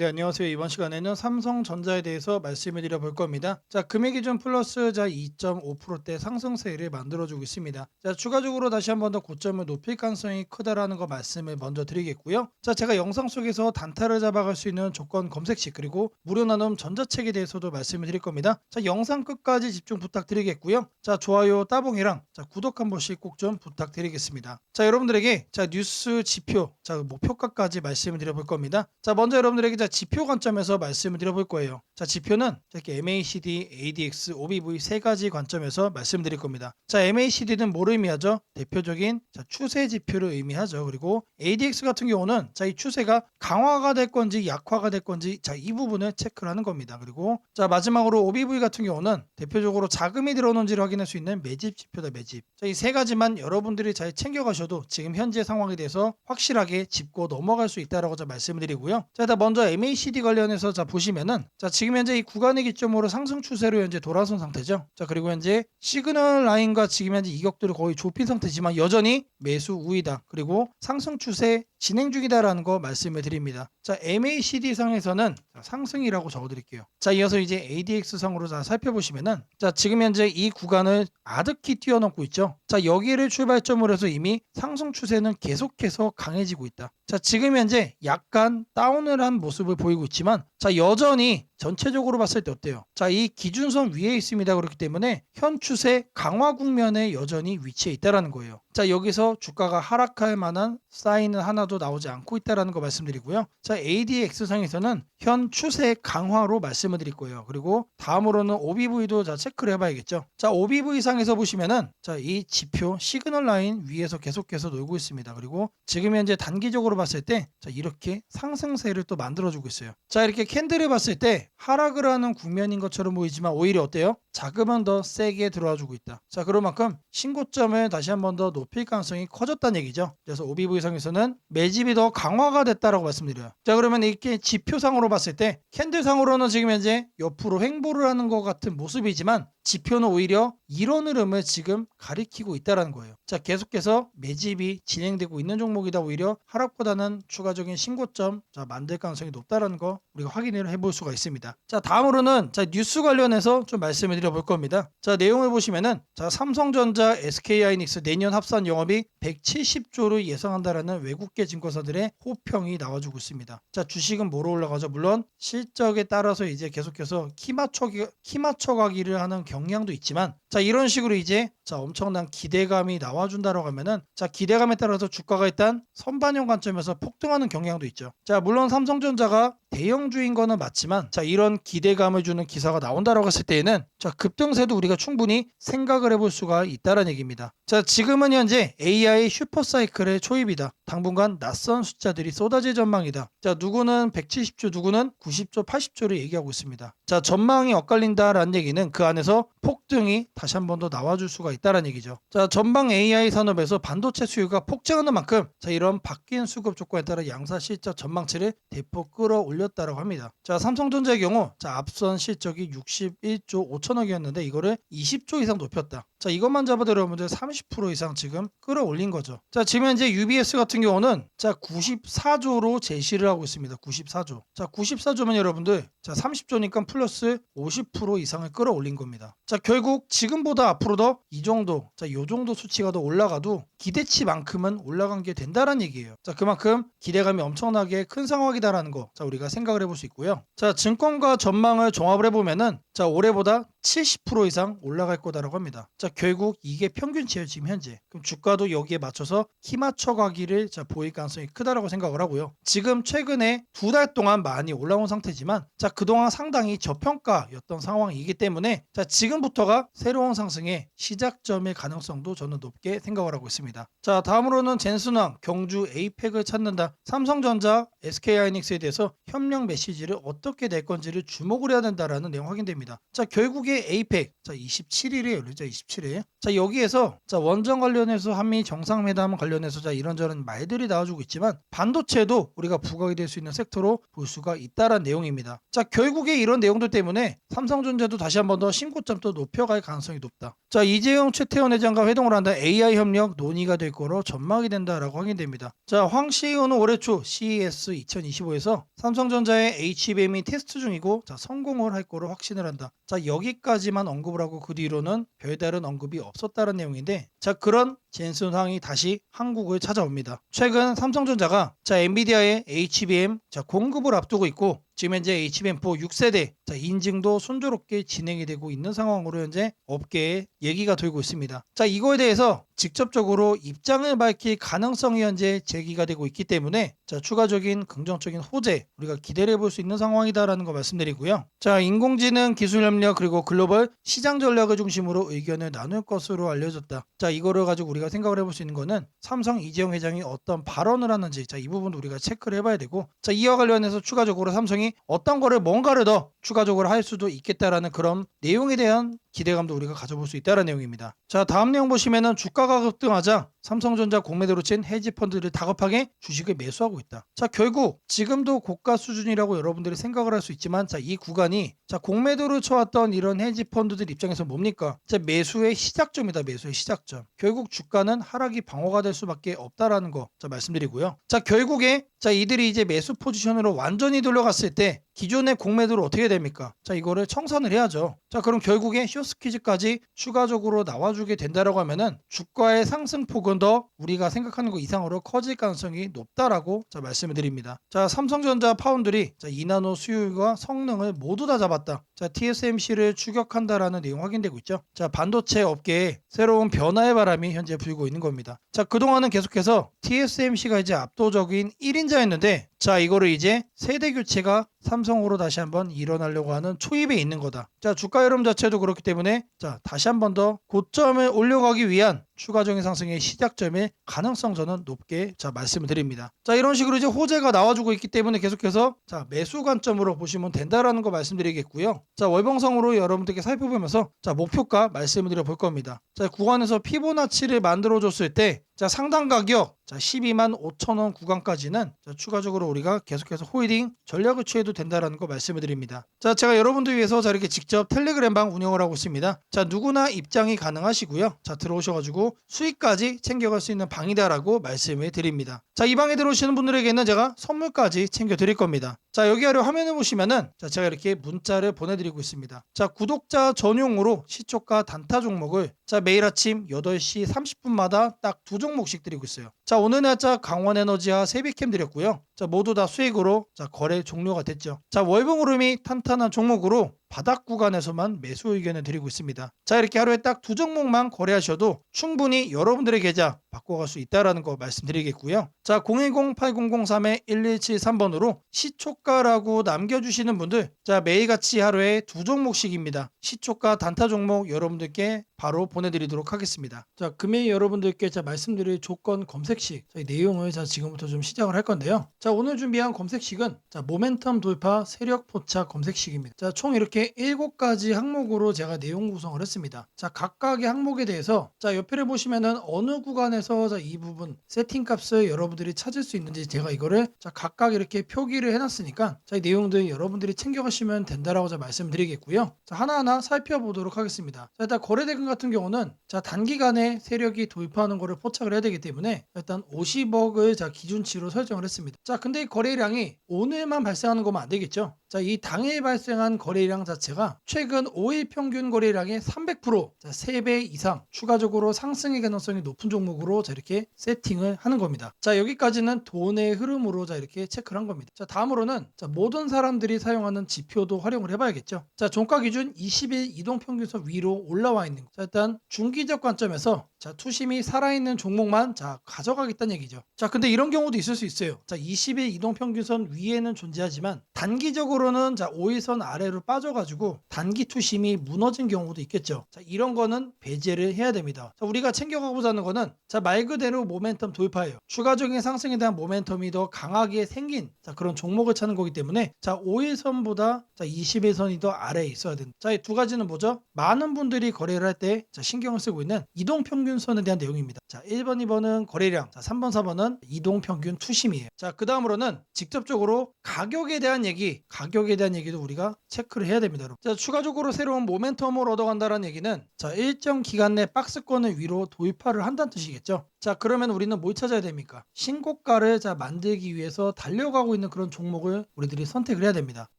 네, 안녕하세요. 이번 시간에는 삼성전자에 대해서 말씀을 드려볼 겁니다. 자, 금액 기준 플러스 자 2.5%대 상승세를 만들어주고 있습니다. 자, 추가적으로 다시 한 번 더 고점을 높일 가능성이 크다라는 거 말씀을 먼저 드리겠고요. 자, 제가 영상 속에서 단타를 잡아갈 수 있는 조건 검색식 그리고 무료 나눔 전자책에 대해서도 말씀을 드릴 겁니다. 자, 영상 끝까지 집중 부탁드리겠고요. 자, 좋아요, 따봉이랑 자, 구독 한 번씩 꼭 좀 부탁드리겠습니다. 자, 여러분들에게 자, 뉴스 지표, 자, 목표가까지 말씀을 드려볼 겁니다. 자, 먼저 여러분들에게 자, 지표 관점에서 말씀을 드려볼 거예요. 자, 지표는 이렇게 MACD, ADX, OBV 세 가지 관점에서 말씀드릴 겁니다. 자, MACD는 뭐를 의미하죠? 대표적인 자, 추세 지표를 의미하죠. 그리고 ADX 같은 경우는 자, 이 추세가 강화가 될 건지 약화가 될 건지 자, 이 부분을 체크를 하는 겁니다. 그리고 자, 마지막으로 OBV 같은 경우는 대표적으로 자금이 들어오는지를 확인할 수 있는 매집 지표다, 매집. 자, 이 세 가지만 여러분들이 잘 챙겨 가셔도 지금 현재 상황에 대해서 확실하게 짚고 넘어갈 수 있다라고 자 말씀을 드리고요. 자, 일단 먼저 MACD 관련해서 자 보시면은 자, 지금 현재 이 구간의 기점으로 상승 추세로 현재 돌아선 상태죠. 자, 그리고 현재 시그널 라인과 지금 현재 이격들을 거의 좁힌 상태지만 여전히 매수 우위다. 그리고 상승 추세 진행 중이다라는 거 말씀을 드립니다. 자, MACD 상에서는 자, 상승이라고 적어 드릴게요. 자, 이어서 이제 ADX 상으로 자 살펴보시면은 자, 지금 현재 이 구간을 아득히 뛰어넘고 있죠. 자, 여기를 출발점으로 해서 이미 상승 추세는 계속해서 강해지고 있다. 자, 지금 현재 약간 다운을 한 모습을 보이고 있지만 자, 여전히 전체적으로 봤을 때 어때요? 자, 이 기준선 위에 있습니다. 그렇기 때문에 현 추세 강화 국면에 여전히 위치해 있다라는 거예요. 자, 여기서 주가가 하락할 만한 사인은 하나도 나오지 않고 있다라는 거 말씀드리고요. 자, ADX 상에서는 현 추세 강화로 말씀을 드릴 거예요. 그리고 다음으로는 OBV도 자 체크를 해 봐야겠죠. 자, OBV 상에서 보시면은 자, 이 지표 시그널 라인 위에서 계속해서 놀고 있습니다. 그리고 지금 현재 단기적으로 봤을 때 자, 이렇게 상승세를 또 만들어 주고 있어요. 자, 이렇게 캔들을 봤을 때 하락을 하는 국면인 것처럼 보이지만 오히려 어때요? 자금은 더 세게 들어와 주고 있다. 자, 그런 만큼 신고점을 다시 한 번 더 높일 가능성이 커졌다는 얘기죠. 그래서 OBV 상에서는 매집이 더 강화가 됐다라고 말씀드려요. 자, 그러면 이렇게 지표상으로 봤을 때 캔들상으로는 지금 현재 옆으로 횡보를 하는 것 같은 모습이지만 지표는 오히려 이런 흐름을 지금 가리키고 있다라는 거예요. 자, 계속해서 매집이 진행되고 있는 종목이다 오히려 하락보다는 추가적인 신고점 자, 만들 가능성이 높다라는 거 우리가 확인을 해볼 수가 있습니다. 자, 다음으로는 자, 뉴스 관련해서 좀 말씀을 드려볼 겁니다. 자, 내용을 보시면은 자, 삼성전자, SK하이닉스 내년 합산 영업이 170조를 예상한다라는 외국계 증권사들의 호평이 나와주고 있습니다. 자, 주식은 뭐로 올라가죠? 물론 실적에 따라서 이제 계속해서 키 맞춰 키 맞춰 가기를 하는 경향도 있지만 자 이런 식으로 이제 자 엄청난 기대감이 나와준다라고 하면은 자 기대감에 따라서 주가가 일단 선반영 관점에서 폭등하는 경향도 있죠. 자 물론 삼성전자가 대형주인 거는 맞지만 자 이런 기대감을 주는 기사가 나온다라고 했을 때에는 자 급등세도 우리가 충분히 생각을 해볼 수가 있다는 얘기입니다. 자 지금은 현재 AI 슈퍼사이클의 초입이다. 당분간 낯선 숫자들이 쏟아질 전망이다. 자 누구는 170조 누구는 90조 80조를 얘기하고 있습니다. 자 전망이 엇갈린다라는 얘기는 그 안에서 폭등이 다시 한 번 더 나와줄 수가 있다는 얘기죠. 자 전방 AI 산업에서 반도체 수요가 폭증하는 만큼 자 이런 바뀐 수급 조건에 따라 양사 실적 전망치를 대폭 끌어올 렸다라고 합니다. 자 삼성전자의 경우 자 앞선 실적이 61조 5천억이었는데 이거를 20조 이상 높였다. 자 이것만 잡아도 여러분들 30% 이상 지금 끌어올린 거죠. 자 지금 현재 UBS 같은 경우는 자 94조로 제시를 하고 있습니다. 94조. 자 94조면 여러분들 자 30조니까 플러스 50% 이상을 끌어올린 겁니다. 자 결국 지금보다 앞으로 더 이 정도 자 요 정도 수치가 더 올라가도 기대치만큼은 올라간 게 된다는 얘기예요. 자 그만큼 기대감이 엄청나게 큰 상황이다라는 거. 자 우리가 생각을 해볼 수 있고요. 자 증권가 전망을 종합을 해보면은 자 올해보다 70% 이상 올라갈 거다라고 합니다. 자 결국 이게 평균치예요 지금 현재. 그럼 주가도 여기에 맞춰서 키 맞춰가기를 자 보일 가능성이 크다라고 생각을 하고요. 지금 최근에 두 달 동안 많이 올라온 상태지만 자 그동안 상당히 저평가였던 상황이기 때문에 자 지금부터가 새로운 상승의 시작점의 가능성도 저는 높게 생각을 하고 있습니다. 자 다음으로는 젠순왕 경주 에이펙을 찾는다. 삼성전자, SK하이닉스에 대해서 협력 메시지를 어떻게 낼 건지를 주목을 해야 된다라는 내용 확인됩니다. 자 결국에 에이펙 자 27일에 열리죠 27일. 자 여기에서 자 원전 관련해서 한미 정상회담 관련해서 자 이런저런 말들이 나와주고 있지만 반도체도 우리가 부각이 될 수 있는 섹터로 볼 수가 있다라는 내용입니다. 자 결국에 이런 내용들 때문에 삼성전자도 다시 한 번 더 신고점 또 높여갈 가능성이 높다. 자 이재용 최태원 회장과 회동을 한다 AI 협력 논의가 될 거로 전망이 된다라고 확인됩니다. 자 황 CEO는 올해 초 CES 2025에서 삼성전자 삼성전자의 HBM이 테스트 중이고 자, 성공을 할 거로 확신을 한다. 자, 여기까지만 언급을 하고 그 뒤로는 별다른 언급이 없었다는 내용인데 자, 그런 젠슨 황이 다시 한국을 찾아옵니다. 최근 삼성전자가 자, 엔비디아의 HBM 자, 공급을 앞두고 있고 지금 현재 HBM4 6세대 자, 인증도 순조롭게 진행이 되고 있는 상황으로 현재 업계에 얘기가 돌고 있습니다. 자, 이거에 대해서 직접적으로 입장을 밝힐 가능성이 현재 제기가 되고 있기 때문에 자, 추가적인 긍정적인 호재 우리가 기대를 해볼 수 있는 상황이다라는 거 말씀드리고요. 자, 인공지능 기술 협력 그리고 글로벌 시장 전략을 중심으로 의견을 나눌 것으로 알려졌다. 자, 이거를 가지고 우리 가 생각을 해볼 수 있는 거는 삼성 이재용 회장이 어떤 발언을 하는지 자, 이 부분도 우리가 체크를 해봐야 되고 자, 이와 관련해서 추가적으로 삼성이 어떤 거를 뭔가를 더 추가적으로 할 수도 있겠다라는 그런 내용에 대한 기대감도 우리가 가져볼 수 있다는 내용입니다. 자 다음 내용 보시면은 주가가 급등하자 삼성전자 공매도로 친 헤지 펀드들이 다급하게 주식을 매수하고 있다. 자 결국 지금도 고가 수준이라고 여러분들이 생각을 할 수 있지만 자 이 구간이 자 공매도를 쳐왔던 이런 헤지 펀드들 입장에서 뭡니까? 자 매수의 시작점이다. 매수의 시작점. 결국 주가는 하락이 방어가 될 수밖에 없다라는 거 자 말씀드리고요. 자 결국에 자 이들이 이제 매수 포지션으로 완전히 돌려갔을 때 기존의 공매도를 어떻게 됩니까? 자 이거를 청산을 해야죠. 자 그럼 결국에 쇼스퀴즈까지 추가적으로 나와주게 된다라고 하면은 주가의 상승폭은 더 우리가 생각하는 것 이상으로 커질 가능성이 높다라고 자 말씀을 드립니다. 자 삼성전자 파운드리 자 이나노 수율과 성능을 모두 다 잡았다. 자 TSMC를 추격한다라는 내용 확인되고 있죠. 자 반도체 업계에 새로운 변화의 바람이 현재 불고 있는 겁니다. 자 그동안은 계속해서 TSMC가 이제 압도적인 1인자였는데 자 이거를 이제 세대 교체가 삼성으로 다시 한번 일어나려고 하는 초입에 있는 거다. 자 주가 흐름 자체도 그렇기 때문에 자 다시 한번 더 고점을 올려가기 위한 추가적인 상승의 시작점일 가능성 저는 높게 자 말씀을 드립니다. 자 이런 식으로 이제 호재가 나와주고 있기 때문에 계속해서 자 매수 관점으로 보시면 된다라는 거 말씀드리겠고요. 자 월봉성으로 여러분들께 살펴보면서 자 목표가 말씀을 드려 볼 겁니다. 자 구간에서 피보나치를 만들어줬을 때 자 상단 가격 자 12만 5천 원 구간까지는 자, 추가적으로 우리가 계속해서 홀딩 전략을 취해도 된다라는 거 말씀을 드립니다. 자 제가 여러분들 위해서 자 이렇게 직접 텔레그램 방 운영을 하고 있습니다. 자 누구나 입장이 가능하시고요. 자 들어오셔가지 고 수익까지 챙겨갈 수 있는 방이다라고 말씀을 드립니다. 자 이 방에 들어오시는 분들에게는 제가 선물까지 챙겨 드릴 겁니다. 자 여기 아래 화면을 보시면은 자 제가 이렇게 문자를 보내드리고 있습니다. 자 구독자 전용으로 시초가 단타 종목을 자 매일 아침 8시 30분마다 딱 두 종목씩 드리고 있어요. 자 오늘 날짜 강원 에너지와 세비캠 드렸고요. 자 모두 다 수익으로 자 거래 종료가 됐죠. 자 월봉 흐름이 탄탄한 종목으로 바닥 구간에서만 매수 의견을 드리고 있습니다. 자 이렇게 하루에 딱 두 종목만 거래하셔도 충분히 여러분들의 계좌 바꿔갈 수 있다라는 거 말씀드리겠고요. 자 010-8003-1173번으로 시초가라고 남겨주시는 분들 자 매일같이 하루에 두 종목씩입니다. 시초가 단타 종목 여러분들께 바로 보내드리도록 하겠습니다. 자 금일 여러분들께 자 말씀드릴 조건 검색식 저희 내용을 자 지금부터 좀 시작을 할 건데요. 자 오늘 준비한 검색식은 자 모멘텀 돌파 세력 포착 검색식입니다. 자 총 이렇게 7가지 항목으로 제가 내용 구성을 했습니다. 자 각각의 항목에 대해서 자 옆에를 보시면은 어느 구간에 서자이 부분 세팅 값을 여러분들이 찾을 수 있는지 제가 이거를 자 각각 이렇게 표기를 해놨으니까 자 이 내용들 여러분들이 챙겨가시면 된다라고 자 말씀드리겠고요. 자 하나하나 살펴보도록 하겠습니다. 자 일단 거래대금 같은 경우는 자 단기간에 세력이 돌파하는 거를 포착을 해야 되기 때문에 일단 50억을 자 기준치로 설정을 했습니다. 자 근데 이 거래량이 오늘만 발생하는 거면 안 되겠죠. 자, 이 당일 발생한 거래량 자체가 최근 5일 평균 거래량의 300%, 자, 3배 이상 추가적으로 상승의 가능성이 높은 종목으로 자, 이렇게 세팅을 하는 겁니다. 자, 여기까지는 돈의 흐름으로 자, 이렇게 체크를 한 겁니다. 자, 다음으로는 자, 모든 사람들이 사용하는 지표도 활용을 해봐야겠죠. 자, 종가 기준 20일 이동 평균선 위로 올라와 있는 거. 자, 일단 중기적 관점에서 자, 투심이 살아있는 종목만 자, 가져가겠다는 얘기죠. 자, 근데 이런 경우도 있을 수 있어요. 자, 20일 이동 평균선 위에는 존재하지만 단기적으로는 자, 5일선 아래로 빠져가지고 단기 투심이 무너진 경우도 있겠죠. 자, 이런 거는 배제를 해야 됩니다. 자, 우리가 챙겨가고자 하는 거는 자, 말 그대로 모멘텀 돌파예요. 추가적인 상승에 대한 모멘텀이 더 강하게 생긴 자, 그런 종목을 찾는 거기 때문에 자, 5일선보다 자, 20일선이 더 아래에 있어야 된다. 자, 이 두 가지는 뭐죠? 많은 분들이 거래를 할때 자, 신경을 쓰고 있는 이동 평균선에 대한 내용입니다. 자, 1번, 2번은 거래량, 자, 3번, 4번은 이동 평균 투심이에요. 자, 그 다음으로는 직접적으로 가격에 대한 얘기, 가격에 대한 얘기도 우리가 체크를 해야 됩니다. 여러분. 자, 추가적으로 새로운 모멘텀을 얻어간다는 얘기는 자, 일정 기간 내 박스권을 위로 돌파를 한다는 뜻이겠죠. 자 그러면 우리는 뭘 찾아야 됩니까? 신고가를 자 만들기 위해서 달려가고 있는 그런 종목을 우리들이 선택을 해야 됩니다.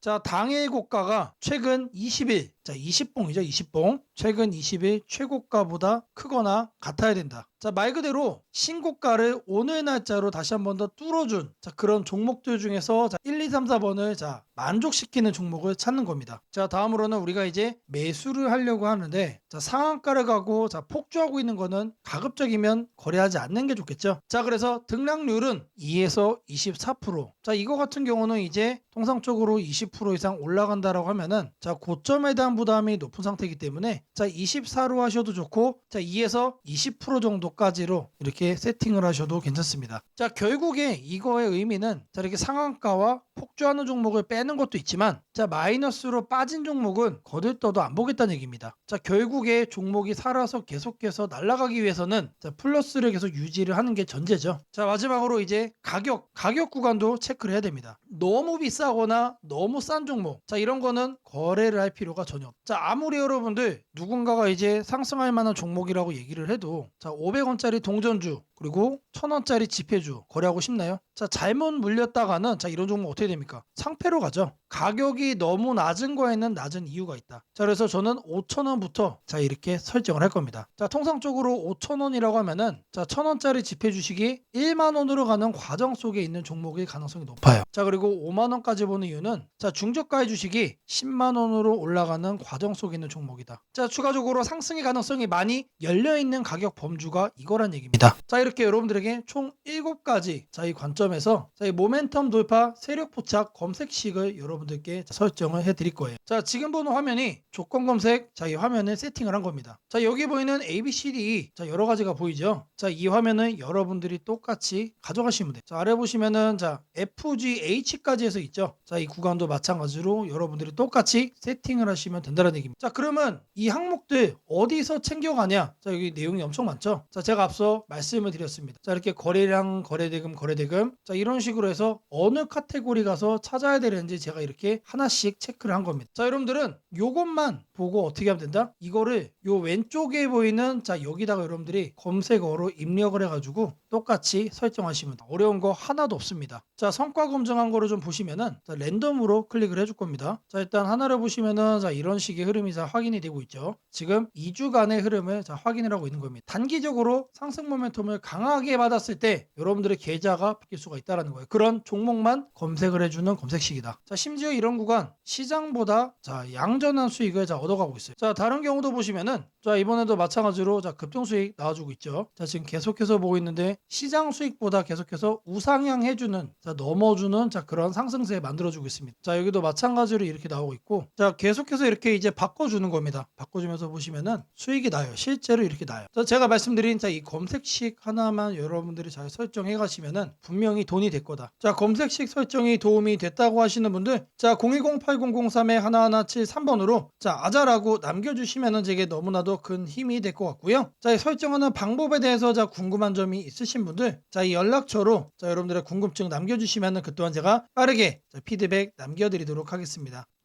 자 당일 고가가 최근 20일 자 20봉이죠 20봉 최근 20일 최고가보다 크거나 같아야 된다. 자 말 그대로 신고가를 오늘 날짜로 다시 한 번 더 뚫어준 자 그런 종목들 중에서 자 1, 2, 3, 4번을 자 만족시키는 종목을 찾는 겁니다. 자 다음으로는 우리가 이제 매수를 하려고 하는데 자 상한가를 가고 자 폭주하고 있는 거는 가급적이면 거래하지 않는 게 좋겠죠. 자 그래서 등락률은 2에서 24%. 자 이거 같은 경우는 이제 통상적으로 20% 이상 올라간다라고 하면은 자 고점에 대한 부담이 높은 상태이기 때문에 자 24로 하셔도 좋고 자 2에서 20% 정도까지로 이렇게 세팅을 하셔도 괜찮습니다. 자 결국에 이거의 의미는 자 이렇게 상한가와 폭주하는 종목을 빼는 것도 있지만 자 마이너스로 빠진 종목은 거들떠도 안 보겠다는 얘기입니다. 자 결국에 종목이 살아서 계속해서 날아가기 위해서는 자 플러스를 계속 유지를 하는 게 전제죠. 자 마지막으로 이제 가격 가격 구간도 체크를 해야 됩니다. 너무 비싸거나 너무 싼 종목 자 이런 거는 거래를 할 필요가 전혀 없. 자 아무리 여러분들 누군가가 이제 상승할 만한 종목이라고 얘기를 해도 자 500원짜리 동전주 그리고 1000원짜리 지폐주 거래하고 싶나요? 자 잘못 물렸다가는 자 이런 종목 어떻게 됩니까? 상패로 가죠. 가격이 너무 낮은 거에는 낮은 이유가 있다. 자 그래서 저는 5,000원부터 자 이렇게 설정을 할 겁니다. 자 통상적으로 5,000원이라고 하면은 자 1,000원짜리 지폐 주식이 1만 원으로 가는 과정 속에 있는 종목일 가능성이 높아요. 자 그리고 5만 원까지 보는 이유는 자 중저가의 주식이 10만 원으로 올라가는 과정 속에 있는 종목이다. 자 추가적으로 상승의 가능성이 많이 열려 있는 가격 범주가 이거란 얘기입니다. 자 이렇게 여러분들에게 총 7가지 자이 관점에서 자이 모멘텀 돌파 세력 포착 검색식을 여러분들께 자, 설정을 해 드릴 거예요. 자 지금 보는 화면이 조건 검색 자이 화면을 세팅을 한 겁니다. 자 여기 보이는 A, B, C, D 자 여러 가지가 보이죠. 자 이 화면은 여러분들이 똑같이 가져가시면 돼요. 자 아래 보시면은 자 F, G, H까지 해서 있죠. 자 이 구간도 마찬가지로 여러분들이 똑같이 세팅을 하시면 된다는 얘기입니다. 자 그러면 이 항목들 어디서 챙겨가냐? 자 여기 내용이 엄청 많죠. 자 제가 앞서 말씀을 드렸 습니다. 자 이렇게 거래량, 거래대금, 거래대금 자 이런 식으로 해서 어느 카테고리 가서 찾아야 되는지 제가 이렇게 하나씩 체크를 한 겁니다. 자 여러분들은 요것만 보고 어떻게 하면 된다? 이거를 요 왼쪽에 보이는 자 여기다가 여러분들이 검색어로 입력을 해가지고 똑같이 설정하시면. 어려운 거 하나도 없습니다. 자 성과 검증한 거를 좀 보시면은 자, 랜덤으로 클릭을 해줄 겁니다. 자 일단 하나를 보시면은 자 이런 식의 흐름이 자 확인이 되고 있죠. 지금 2주간의 흐름을 자 확인을 하고 있는 겁니다. 단기적으로 상승 모멘텀을 강하게 받았을 때 여러분들의 계좌가 바뀔 수가 있다라는 거예요. 그런 종목만 검색을 해주는 검색식이다. 자 심지어 이런 구간 시장보다 자 양전한 수익을 자 얻어가고 있어요. 자 다른 경우도 보시면은 자 이번에도 마찬가지로 자 급등 수익 나와주고 있죠. 자 지금 계속해서 보고 있는데 시장 수익보다 계속해서 우상향 해주는 자 넘어주는 자 그런 상승세 만들어주고 있습니다. 자 여기도 마찬가지로 이렇게 나오고 있고 자 계속해서 이렇게 이제 바꿔주는 겁니다. 바꿔주면서 보시면은 수익이 나요. 실제로 이렇게 나요. 자 제가 말씀드린 자 이 검색식 하나만 여러분들이 잘 설정해 가시면은 분명히 돈이 될 거다. 자 검색식 설정이 도움이 됐다고 하시는 분들 자 0108003에 하나하나 73번으로 자 아자 라고 남겨주시면은 제게 너무나도 큰 힘이 될 것 같고요. 자이 설정하는 방법에 대해서 자 궁금한 점이 있으신 분들 자 이 연락처로 자 여러분들의 궁금증 남겨주시면은 그 또한 제가 빠르게 자, 피드백 남겨드리도록 하겠습니다.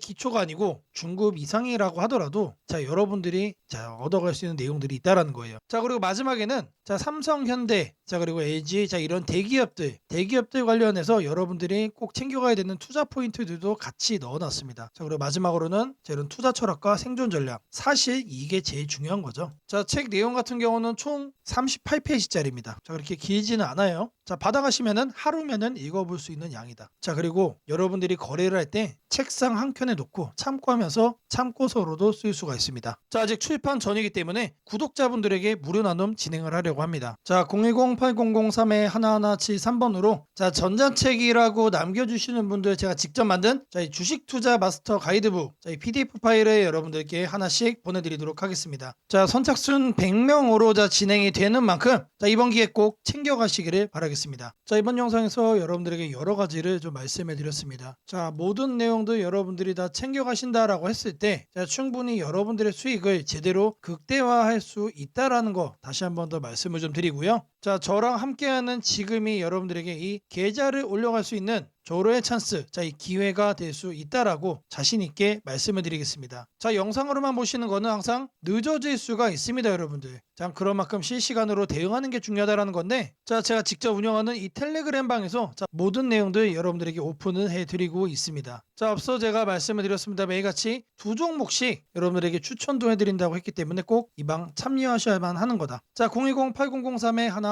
기초가 아니고 중급 이상이라고 하더라도 자 여러분들이 자 얻어갈 수 있는 내용들이 있다라는 거예요. 자 그리고 마지막에는 자 삼성, 현대, 자 그리고 LG 자 이런 대기업들 대기업들 관련해서 여러분들이 꼭 챙겨가야 되는 투자 포인트들도 같이 넣어놨습니다. 자 그리고 마지막으로는 자 이런 투자 철학과 생존 전략 사실 이게 제일 중요한 거죠. 자 책 내용 같은 경우는 총 38페이지짜리입니다. 자 그렇게 길지는 않아요. 자 받아가시면은 하루면은 읽어볼 수 있는 양이다. 자 그리고 여러분들이 거래를 할 때 책상 한 켠에 놓고 참고하면서 참고서로도 쓸 수가 있습니다. 자 아직 출판 전이기 때문에 구독자분들에게 무료 나눔 진행을 하려고 있다고 합니다. 자 010-8003-1173번으로 자 전자책이라고 남겨주시는 분들 제가 직접 만든 자, 이 주식 투자 마스터 가이드북 자, 이 PDF 파일을 여러분들께 하나씩 보내드리도록 하겠습니다. 자 선착순 100명으로 자 진행이 되는 만큼 자 이번 기회 꼭 챙겨가시기를 바라겠습니다. 자 이번 영상에서 여러분들에게 여러 가지를 좀 말씀해 드렸습니다. 자 모든 내용도 여러분들이 다 챙겨가신다라고 했을 때 자, 충분히 여러분들의 수익을 제대로 극대화할 수 있다라는 거 다시 한 번 더 말씀 을 좀 드리고요. 자 저랑 함께하는 지금이 여러분들에게 이 계좌를 올려갈 수 있는 조로의 찬스, 자, 이 기회가 될 수 있다라고 자신있게 말씀을 드리겠습니다. 자, 영상으로만 보시는 거는 항상 늦어질 수가 있습니다, 여러분들. 자, 그런 만큼 실시간으로 대응하는 게 중요하다라는 건데, 자, 제가 직접 운영하는 이 텔레그램 방에서 자, 모든 내용들 여러분들에게 오픈을 해드리고 있습니다. 자, 앞서 제가 말씀을 드렸습니다. 매일같이 두 종목씩 여러분들에게 추천도 해드린다고 했기 때문에 꼭 이 방 참여하셔야만 하는 거다. 자,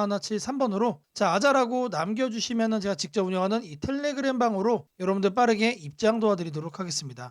010-8003-1173번으로 자, 아자라고 남겨주시면은 제가 직접 운영하는 이 텔레그램 방으로 여러분들 빠르게 입장 도와드리도록 하겠습니다.